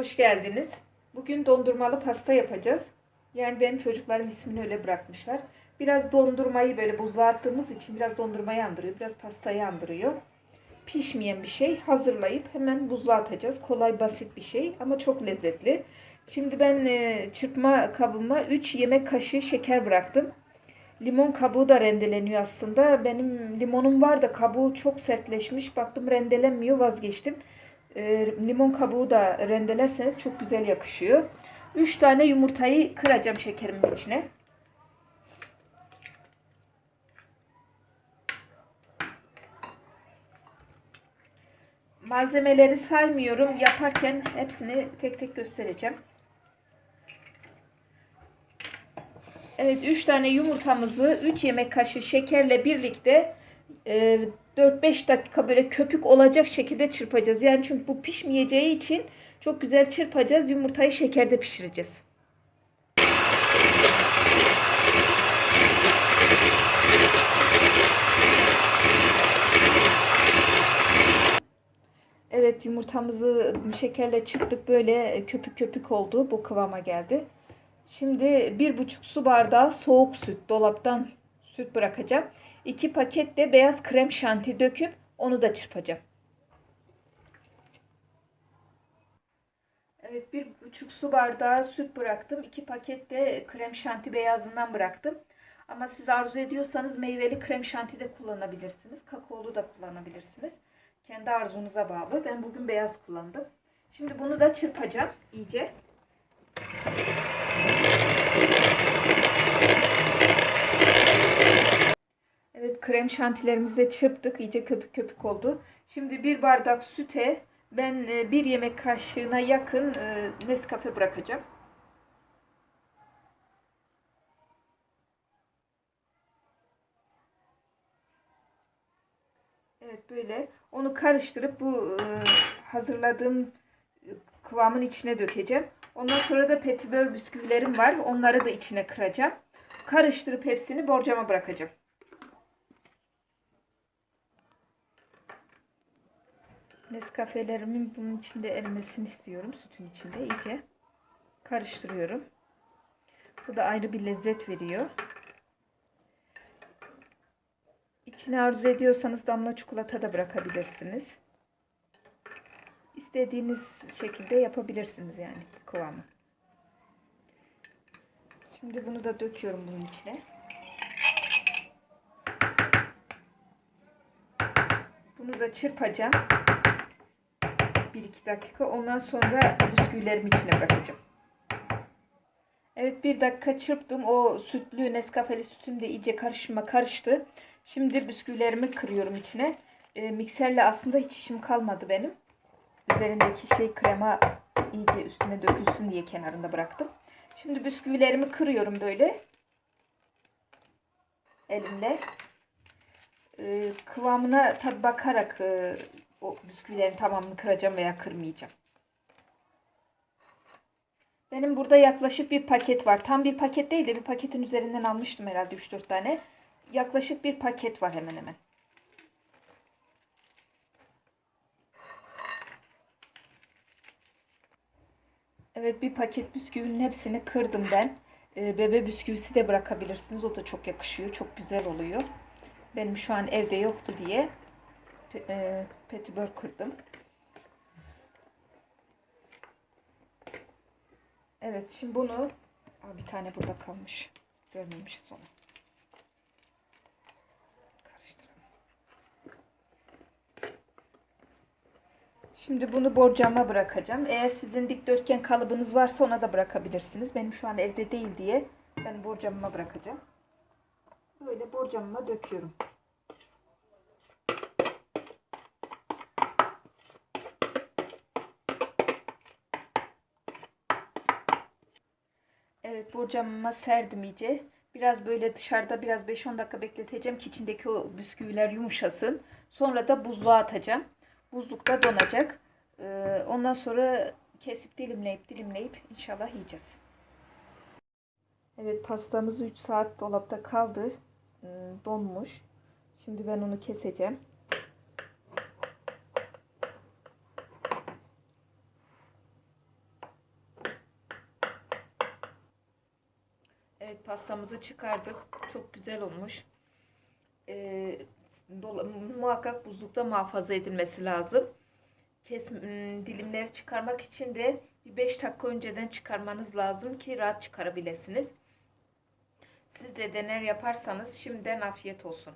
Hoş geldiniz. Bugün dondurmalı pasta yapacağız. Yani benim çocuklarım ismini öyle bırakmışlar. Biraz dondurmayı böyle buzluğa attığımız için biraz dondurmayı andırıyor, biraz pastayı andırıyor. Pişmeyen bir şey hazırlayıp hemen buzluğa atacağız. Kolay basit bir şey ama çok lezzetli. Şimdi ben e, çırpma kabıma 3 yemek kaşığı şeker bıraktım. Limon kabuğu da rendeleniyor aslında. Benim limonum var da kabuğu çok sertleşmiş. Baktım rendelenmiyor vazgeçtim. Limon kabuğu da rendelerseniz çok güzel yakışıyor. 3 tane yumurtayı kıracağım şekerimin içine. Malzemeleri saymıyorum. Yaparken hepsini tek tek göstereceğim. Evet 3 tane yumurtamızı 3 yemek kaşığı şekerle birlikte e, 4-5 dakika böyle köpük olacak şekilde çırpacağız. Yani çünkü bu pişmeyeceği için çok güzel çırpacağız. Yumurtayı şekerde pişireceğiz. Evet yumurtamızı şekerle çırptık böyle köpük köpük oldu. Bu kıvama geldi. Şimdi bir buçuk su bardağı soğuk süt dolaptan süt bırakacağım. 2 paket de beyaz krem şanti döküp onu da çırpacağım. Evet bir buçuk su bardağı süt bıraktım. 2 paket de krem şanti beyazından bıraktım. Ama siz arzu ediyorsanız meyveli krem şanti de kullanabilirsiniz. Kakaolu da kullanabilirsiniz. Kendi arzunuza bağlı. Ben bugün beyaz kullandım. Şimdi bunu da çırpacağım iyice. Evet krem şantilerimizi çırptık. İyice köpük köpük oldu. Şimdi bir bardak süte ben e, bir yemek kaşığına yakın e, Nescafe bırakacağım. Evet böyle onu karıştırıp bu e, hazırladığım kıvamın içine dökeceğim. Ondan sonra da petibör bisküvilerim var. Onları da içine kıracağım. Karıştırıp hepsini borcama bırakacağım. Nescafelerimin bunun içinde erimesini istiyorum. Sütün içinde iyice karıştırıyorum. Bu da ayrı bir lezzet veriyor. İçine arzu ediyorsanız damla çikolata da bırakabilirsiniz. İstediğiniz şekilde yapabilirsiniz yani kıvamı. Şimdi bunu da döküyorum bunun içine. Bunu da çırpacağım. 1-2 dakika. Ondan sonra bisküvilerimi içine bırakacağım. Evet bir dakika çırptım. O sütlü Nescafeli sütüm de iyice karışıma karıştı. Şimdi bisküvilerimi kırıyorum içine. E, mikserle aslında hiç işim kalmadı benim. Üzerindeki şey krema iyice üstüne dökülsün diye kenarında bıraktım. Şimdi bisküvilerimi kırıyorum böyle. Elimle. E, kıvamına tabi bakarak e, o bisküvilerin tamamını kıracağım veya kırmayacağım. Benim burada yaklaşık bir paket var. Tam bir paket değil de bir paketin üzerinden almıştım herhalde 3-4 tane. Yaklaşık bir paket var hemen hemen. Evet bir paket bisküvinin hepsini kırdım ben. Ee, bebe bisküvisi de bırakabilirsiniz. O da çok yakışıyor. Çok güzel oluyor. Benim şu an evde yoktu diye e, petibör kırdım. Evet şimdi bunu Aa, bir tane burada kalmış. Görmemişiz onu. Şimdi bunu borcama bırakacağım. Eğer sizin dikdörtgen kalıbınız varsa ona da bırakabilirsiniz. Benim şu an evde değil diye ben borcamıma bırakacağım. Böyle borcamıma döküyorum. Evet borcamıma serdim iyice. Biraz böyle dışarıda biraz 5-10 dakika bekleteceğim ki içindeki o bisküviler yumuşasın. Sonra da buzluğa atacağım. Buzlukta donacak. Ee, ondan sonra kesip dilimleyip dilimleyip inşallah yiyeceğiz. Evet pastamız 3 saat dolapta kaldı. Ee, donmuş. Şimdi ben onu keseceğim. Evet pastamızı çıkardık. Çok güzel olmuş. Ee, dola- muhakkak buzlukta muhafaza edilmesi lazım. Kes, m, dilimleri çıkarmak için de bir 5 dakika önceden çıkarmanız lazım ki rahat çıkarabilirsiniz. Siz de dener yaparsanız şimdiden afiyet olsun.